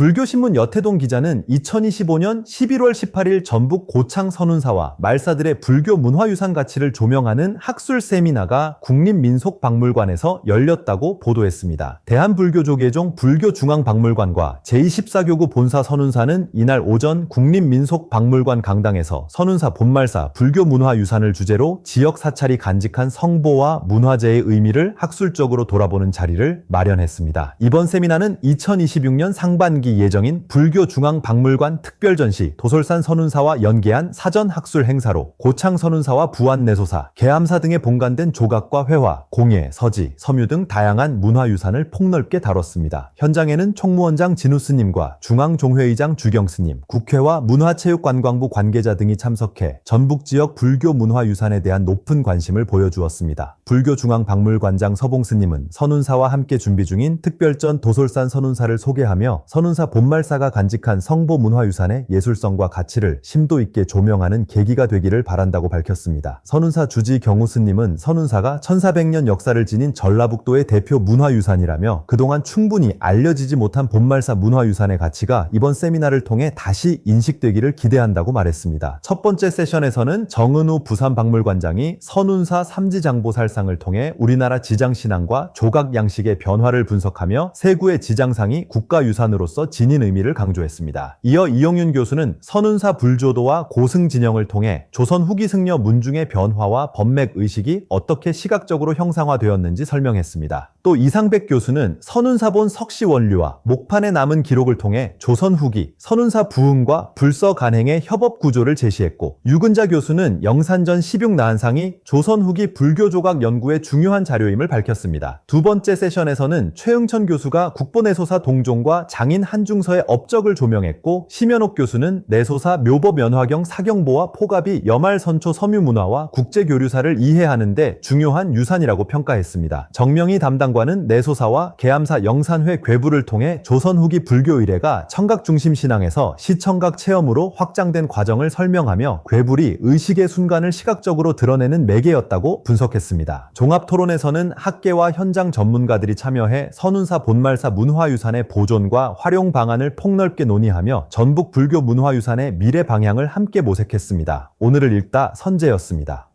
불교신문 여태동 기자는 2025년 11월 18일 전북 고창 선운사와 말사들의 불교 문화유산 가치를 조명하는 학술 세미나가 국립민속박물관에서 열렸다고 보도했습니다. 대한불교조계종 불교중앙박물관과 제24교구 본사 선운사는 이날 오전 국립민속박물관 강당에서 선운사 본말사 불교문화유산을 주제로 지역 사찰이 간직한 성보와 문화재의 의미를 학술적으로 돌아보는 자리를 마련했습니다. 이번 세미나는 2026년 상반기 예정인 불교중앙박물관 특별전시 도솔산 선운사와 연계한 사전학술 행사로 고창 선운사와 부안내소사, 계암사 등에 본관된 조각과 회화, 공예, 서지, 섬유 등 다양한 문화유산을 폭넓게 다뤘습니다. 현장에는 총무원장 진우스님과 중앙종회의장 주경스님, 국회와 문화체육관광부 관계자 등이 참석해 전북 지역 불교 문화유산에 대한 높은 관심을 보여주었습니다. 불교중앙박물관장 서봉스님은 선운사와 함께 준비 중인 특별전 도솔산 선운사를 소개하며 선운사 본말사가 간직한 성보 문화유산의 예술성과 가치를 심도 있게 조명하는 계기가 되기를 바란다고 밝혔습니다. 선운사 주지 경우스님은 선운사가 1400년 역사를 지닌 전라북도의 대표 문화유산이라며 그동안 충분히 알려지지 못한 본말사 문화유산의 가치가 이번 세미나를 통해 다시 인식되기를 기대한다고 말했습니다. 첫 번째 세션에서는 정은우 부산박물관장이 선운사 삼지장보살상을 통해 우리나라 지장신앙과 조각 양식의 변화를 분석하며 세구의 지장상이 국가유산으로서 지닌 의미를 강조했습니다. 이어 이용윤 교수는 선운사 불조도와 고승 진영을 통해 조선 후기 승려 문중의 변화와 법맥 의식이 어떻게 시각적으로 형상화되었는지 설명했습니다. 또 이상백 교수는 선운사본 석시 원류와 목판에 남은 기록을 통해 조선 후기 선운사 부흥과 불서 간행의 협업 구조를 제시했고 유근자 교수는 영산전 16 나한상이 조선 후기 불교 조각 연구의 중요한 자료임을 밝혔습니다. 두 번째 세션에서는 최응천 교수가 국보내소사 동종과 장인 한중서의 업적을 조명했고 심연옥 교수는 내소사 묘법 연화경 사경보와 포갑이 여말선초 섬유문화와 국제교류사를 이해하는데 중요한 유산이라고 평가했습니다. 정명희 담당관은 내소사와 계암사 영산회 괴부를 통해 조선 후기 불교 의례가 청각 중심 신앙에서 시청각 체험으로 확장된 과정을 설명하며 괴불이 의식의 순간을 시각적으로 드러내는 매개였다고 분석했습니다. 종합 토론에서는 학계와 현장 전문가들이 참여해 선운사 본말사 문화유산의 보존과 활용 방안을 폭넓게 논의하며 전북 불교 문화유산의 미래 방향을 함께 모색했습니다. 오늘을 읽다 선재였습니다.